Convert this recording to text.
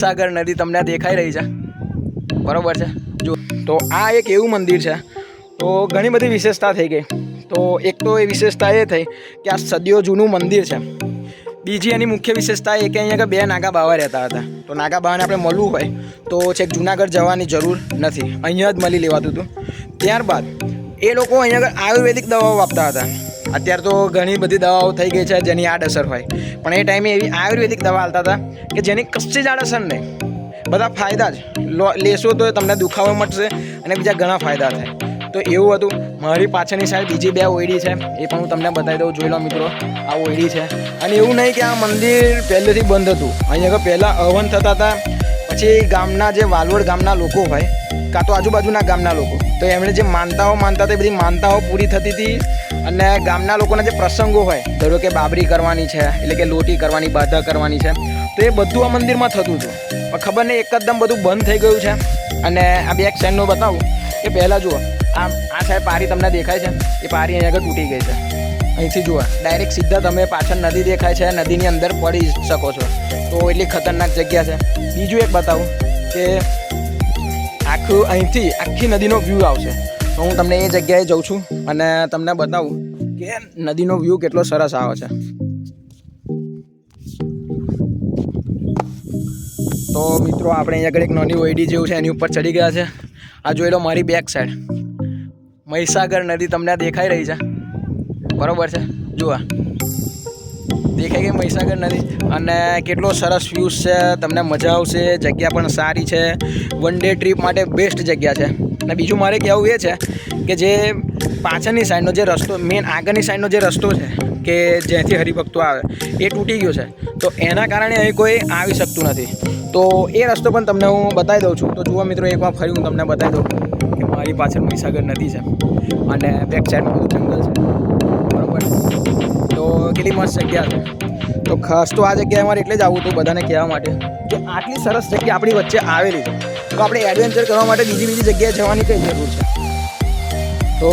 સાગર નદી તમને દેખાઈ રહી છે. બરોબર છે? જો, તો આ એક એવું મંદિર છે. તો ઘણી બધી વિશેષતા થઈ ગઈ. તો એક તો એ વિશેષતા એ થઈ કે આ સદીઓ જૂનું મંદિર છે. બીજી એની મુખ્ય વિશેષતા એ કે અહીંયા બે નાગા બાવા રહેતા હતા. તો નાગા બાવાને આપણે મળવું હોય તો છેક જુનાગઢ જવાની જરૂર નથી. અહીંયા જ મળી લેવાતું હતું. ત્યારબાદ એ લોકો અહીંયા આગળ આયુર્વેદિક દવાઓ આપતા હતા. અત્યારે તો ઘણી બધી દવાઓ થઈ ગઈ છે જેની આડઅસર હોય. પણ એ ટાઈમે એવી આયુર્વેદિક દવા આવતા હતા કે જેની કશી જ આડઅસર નહીં. બધા ફાયદા જ. લેશો તો તમને દુખાવો મટશે અને બીજા ઘણા ફાયદા થાય. તો એવું હતું. મારી પાછળની સાઈડ બીજી બે ઓયડી છે. એ પણ હું તમને બતાવી દઉં. જોઈ લો મિત્રો, આ ઓયડી છે. અને એવું નહીં કે આ મંદિર પહેલેથી બંધ હતું. અહીંયા આગળ પહેલાં હવન થતા હતા. પછી ગામના જે વાલવડ ગામના લોકો હોય, કાં તો આજુબાજુના ગામના લોકો, તો એમણે જે માનતાઓ માનતા હતા, એ બધી માનતાઓ પૂરી થતી હતી. અને ગામના લોકોના જે પ્રસંગો હોય, ધારો કે બાબરી કરવાની છે, એટલે કે લોટી કરવાની, બાધા કરવાની છે, તો એ બધું આ મંદિરમાં થતું હતું. પણ ખબર નહીં, એકદમ બધું બંધ થઈ ગયું છે. અને આ બેક સાઈડનું બતાવું, કે પહેલાં જુઓ, આ આ સાહેબ પારી તમને દેખાય છે, એ પારી અહીંયા આગળ તૂટી ગઈ છે. અહીંથી જુઓ, ડાયરેક્ટ સીધા તમે પાછળ નદી દેખાય છે, નદીની અંદર પડી શકો છો. તો એટલી ખતરનાક જગ્યા છે. બીજું એક બતાવું, કે આખું અહીંથી આખી નદીનો વ્યૂ આવશે. હું તમને એ જગ્યાએ જઉં છું અને તમને બતાવું કે નદીનો વ્યૂ કેટલો સરસ આવે છે. તો મિત્રો, આપણે અહીંયા આગળ એક નાની ઓઈડી જેવું છે, એની ઉપર ચડી ગયા છે. આ જોઈ લો મારી બેક સાઈડ મહીસાગર નદી તમને દેખાઈ રહી છે. બરોબર છે? જુઓ દેખાઈ ગઈ મહીસાગર નદી અને કેટલો સરસ વ્યૂઝ છે, તમને મજા આવશે. જગ્યા પણ સારી છે. વન ડે ટ્રીપ માટે બેસ્ટ જગ્યા છે. અને બીજું મારે કહેવું એ છે કે જે પાછળની સાઈડનો જે રસ્તો મેઇન આગળની સાઈડનો જે રસ્તો છે, કે જ્યાંથી હરિભક્તો આવે, એ તૂટી ગયો છે. તો એના કારણે અહીં કોઈ આવી શકતું નથી. તો એ રસ્તો પણ તમને હું બતાવી દઉં છું. તો જુઓ મિત્રો, એકવાર ફરી હું તમને બતાવી દઉં કે મારી પાછળ મહીસાગર નદી છે. અને બેક સાઈડમાં બધું જંગલ છે. કેટલી મસ્ત જગ્યા છે. તો ખાસ તો આ જગ્યાએ મારે એટલે જ આવવું હતું બધાને કહેવા માટે કે આટલી સરસ જગ્યા આપણી વચ્ચે આવેલી છે. તો આપણે એડવેન્ચર કરવા માટે બીજી બીજી જગ્યાએ જવાની કઈ જરૂર છે? તો